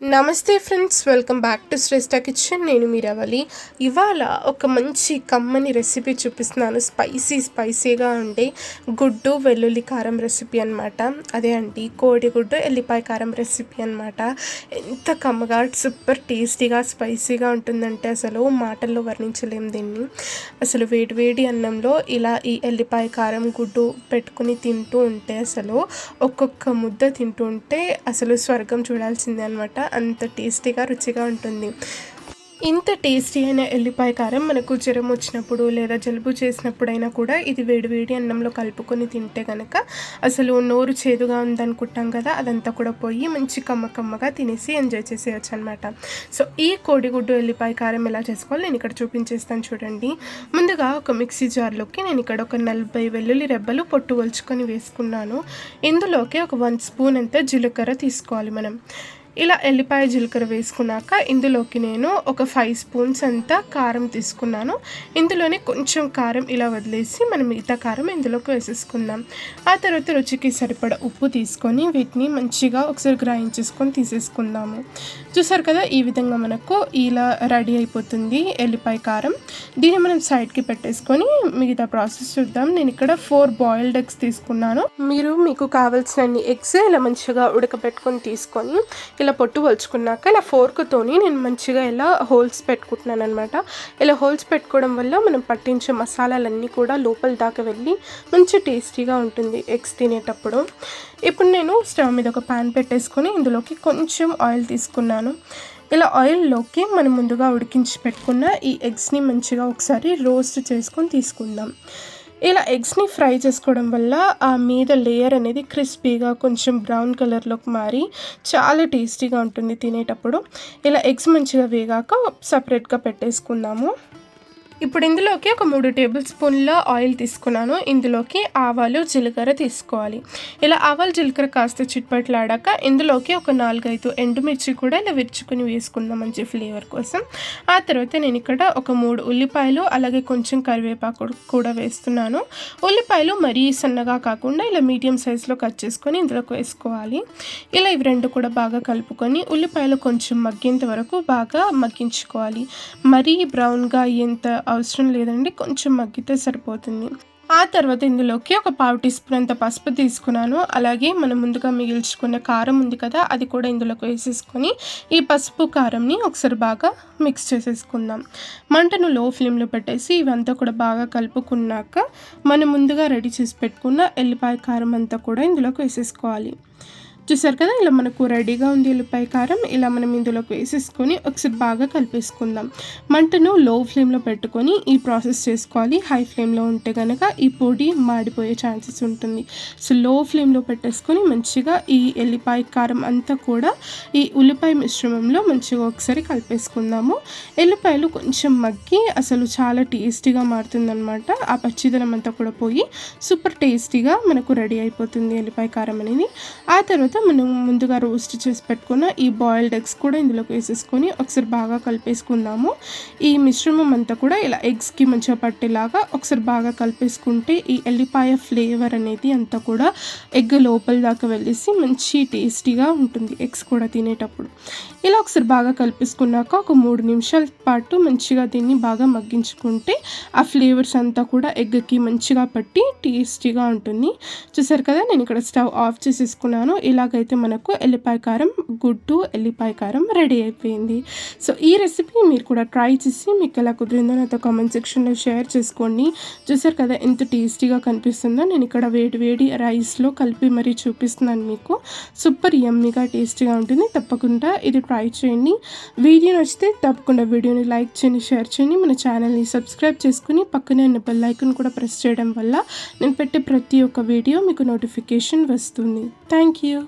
నమస్తే friends welcome back to Shreshta kitchen. నేను మీరవలి ఇవాళ ఒక మంచి కమ్మని రెసిపీ చూపిస్తున్నాను. స్పైసీ స్పైసీగా ఉండే గుడ్డు వెల్లుల్లి కారం రెసిపీ అనమాట అదే అండి కోడిగుడ్డు ఎల్లిపాయ కారం రెసిపీ అనమాట ఎంత కమ్మగా సూపర్ టేస్టీగా స్పైసీగా ఉంటుందంటే అసలు మాటల్లో వర్ణించలేం దీన్ని. అసలు వేడి వేడి అన్నంలో ఇలా ఈ ఎల్లిపాయ కారం గుడ్డు పెట్టుకుని తింటూ ఉంటే అసలు ఒక్కొక్క ముద్ద తింటూ ఉంటే అసలు స్వర్గం చూడాల్సిందే అనమాట అంత టేస్టీగా రుచిగా ఉంటుంది. ఇంత టేస్టీ అయిన ఎల్లిపాయ కారం మనకు జ్వరం వచ్చినప్పుడు లేదా జలుబు చేసినప్పుడైనా కూడా ఇది వేడివేడి అన్నంలో కలుపుకొని తింటే కనుక అసలు నోరు చేదుగా ఉందనుకుంటాం కదా అదంతా కూడా పోయి మంచి కమ్మ కమ్మగా తినేసి ఎంజాయ్ చేసేయచ్చు అనమాట సో ఈ కోడిగుడ్డు ఎల్లిపాయ కారం ఎలా చేసుకోవాలి నేను ఇక్కడ చూపించేస్తాను చూడండి. ముందుగా ఒక మిక్సీ జార్లోకి నేను ఇక్కడ ఒక నలభై వెల్లుల్లి రెబ్బలు పొట్టు వలుచుకొని వేసుకున్నాను. ఇందులోకి ఒక వన్ స్పూన్ అంతా జీలకర్ర తీసుకోవాలి మనం. ఇలా ఎల్లిపాయ జీలకర్ర వేసుకున్నాక ఇందులోకి నేను ఒక ఫైవ్ స్పూన్స్ అంతా కారం తీసుకున్నాను. ఇందులోనే కొంచెం కారం ఇలా వదిలేసి మనం మిగతా కారం ఇందులోకి వేసేసుకుందాం. ఆ తర్వాత రుచికి సరిపడ ఉప్పు తీసుకొని వీటిని మంచిగా ఒకసారి గ్రైండ్ చేసుకొని తీసేసుకుందాము. చూసారు కదా ఈ విధంగా మనకు ఇలా రెడీ అయిపోతుంది ఎల్లిపాయ కారం. దీన్ని మనం సైడ్కి పెట్టేసుకొని మిగతా ప్రాసెస్ చూద్దాం. నేను ఇక్కడ ఫోర్ బాయిల్డ్ ఎగ్స్ తీసుకున్నాను. మీరు మీకు కావాల్సిన ఎగ్స్ ఇలా మంచిగా ఉడకబెట్టుకొని తీసుకొని ఇలా ఇలా పొట్టు వలుచుకున్నాక ఇలా ఫోర్క్తోని నేను మంచిగా ఇలా హోల్స్ పెట్టుకుంటున్నాను అనమాట ఇలా హోల్స్ పెట్టుకోవడం వల్ల మనం పట్టించే మసాలాలన్నీ కూడా లోపల దాకా వెళ్ళి మంచి టేస్టీగా ఉంటుంది ఎగ్స్ తినేటప్పుడు. ఇప్పుడు నేను స్టవ్ మీద ఒక ప్యాన్ పెట్టేసుకొని ఇందులోకి కొంచెం ఆయిల్ తీసుకున్నాను. ఇలా ఆయిల్లోకి మనం ముందుగా ఉడికించి పెట్టుకున్న ఈ ఎగ్స్ని మంచిగా ఒకసారి రోస్ట్ చేసుకొని తీసుకుందాం. ఇలా ఎగ్స్ని ఫ్రై చేసుకోవడం వల్ల ఆ మీద లేయర్ అనేది క్రిస్పీగా కొంచెం బ్రౌన్ కలర్లోకి మారి చాలా టేస్టీగా ఉంటుంది తినేటప్పుడు. ఇలా ఎగ్స్ మంచిగా వేగాక సపరేట్గా పెట్టేసుకుందాము. ఇప్పుడు ఇందులోకి ఒక మూడు టేబుల్ స్పూన్ల ఆయిల్ తీసుకున్నాను. ఇందులోకి ఆవాలు జీలకర్ర తీసుకోవాలి. ఇలా ఆవాలు జీలకర్ర కాస్త చిట్పట్లాడాక ఇందులోకి ఒక నాలుగైదు ఎండుమిర్చి కూడా ఇలా విరుచుకుని వేసుకుందాం మంచి ఫ్లేవర్ కోసం. ఆ తర్వాత నేను ఇక్కడ ఒక మూడు ఉల్లిపాయలు అలాగే కొంచెం కరివేపాకు కూడా వేస్తున్నాను. ఉల్లిపాయలు మరీ సన్నగా కాకుండా ఇలా మీడియం సైజులో కట్ చేసుకొని ఇందులోకి వేసుకోవాలి. ఇలా ఇవి రెండు కూడా బాగా కలుపుకొని ఉల్లిపాయలు కొంచెం మగ్గేంత వరకు బాగా మగ్గించుకోవాలి. మరీ బ్రౌన్గా అయ్యేంత అవసరం లేదండి కొంచెం మగ్గితే సరిపోతుంది. ఆ తర్వాత ఇందులోకి ఒక పావు టీ స్పూన్ అంత పసుపు తీసుకున్నాను. అలాగే మనం ముందుగా మిగిల్చుకున్న కారం ఉంది కదా అది కూడా ఇందులోకి వేసేసుకొని ఈ పసుపు కారంని ఒకసారి బాగా మిక్స్ చేసేసుకుందాం. మంటను లో ఫ్లేమ్లో పెట్టేసి ఇవంతా కూడా బాగా కలుపుకున్నాక మనం ముందుగా రెడీ చేసి పెట్టుకున్న ఎల్లిపాయ కారం అంతా కూడా ఇందులోకి వేసేసుకోవాలి. చూసారు కదా ఇలా మనకు రెడీగా ఉంది ఉల్లిపాయ కారం. ఇలా మనం ఇందులోకి వేసేసుకొని ఒకసారి బాగా కలిపేసుకుందాం. మంటను లో ఫ్లేమ్లో పెట్టుకొని ఈ ప్రాసెస్ చేసుకోవాలి. హై ఫ్లేమ్లో ఉంటే కనుక ఈ పొడి మాడిపోయే ఛాన్సెస్ ఉంటుంది. సో లో ఫ్లేమ్లో పెట్టేసుకొని మంచిగా ఈ ఎల్లిపాయ కారం అంతా కూడా ఈ ఉల్లిపాయ మిశ్రమంలో మంచిగా ఒకసారి కలిపేసుకుందాము. ఎల్లిపాయలు కొంచెం మగ్గి అసలు చాలా టేస్టీగా మారుతుందనమాట ఆ పచ్చిదనం అంతా కూడా పోయి సూపర్ టేస్టీగా మనకు రెడీ అయిపోతుంది ఎల్లిపాయ కారం అనేది. ఆ తర్వాత తర్వాత మనం ముందుగా రోస్ట్ చేసి పెట్టుకున్న ఈ బాయిల్డ్ ఎగ్స్ కూడా ఇందులోకి వేసేసుకొని ఒకసారి బాగా కలిపేసుకుందాము. ఈ మిశ్రమం అంతా కూడా ఇలా ఎగ్స్కి మంచిగా పట్టేలాగా ఒకసారి బాగా కలిపేసుకుంటే ఈ ఎల్లిపాయ ఫ్లేవర్ అనేది అంతా కూడా ఎగ్ లోపల దాకా వెళ్ళేసి మంచి టేస్టీగా ఉంటుంది ఎగ్స్ కూడా తినేటప్పుడు. ఇలా ఒకసారి బాగా కలిపేసుకున్నాక ఒక మూడు నిమిషాల పాటు మంచిగా దీన్ని బాగా మగ్గించుకుంటే ఆ ఫ్లేవర్స్ అంతా కూడా ఎగ్కి మంచిగా పట్టి టేస్టీగా ఉంటుంది. చూసారు కదా నేను ఇక్కడ స్టవ్ ఆఫ్ చేసేసుకున్నాను. ఇలా ఇలాగైతే మనకు ఎల్లిపాయ కారం గుడ్డు ఎల్లిపాయ కారం రెడీ అయిపోయింది. సో ఈ రెసిపీ మీరు కూడా ట్రై చేసి మీకు ఎలా కుదిరిందో నాతో కామెంట్ సెక్షన్లో షేర్ చేసుకోండి. చూసారు కదా ఎంత టేస్టీగా కనిపిస్తుందో. నేను ఇక్కడ వేడి వేడి రైస్లో కలిపి మరీ చూపిస్తున్నాను మీకు. సూపర్ యమ్మీగా టేస్టీగా ఉంటుంది. తప్పకుండా ఇది ట్రై చేయండి. వీడియో నచ్చితే తప్పకుండా వీడియోని లైక్ చేయండి షేర్ చేయండి. మన ఛానల్ని సబ్స్క్రైబ్ చేసుకుని పక్కనే ఉన్న బెల్ ఐకన్ కూడా ప్రెస్ చేయడం వల్ల నేను పెట్టే ప్రతి ఒక్క వీడియో మీకు నోటిఫికేషన్ వస్తుంది. Thank you.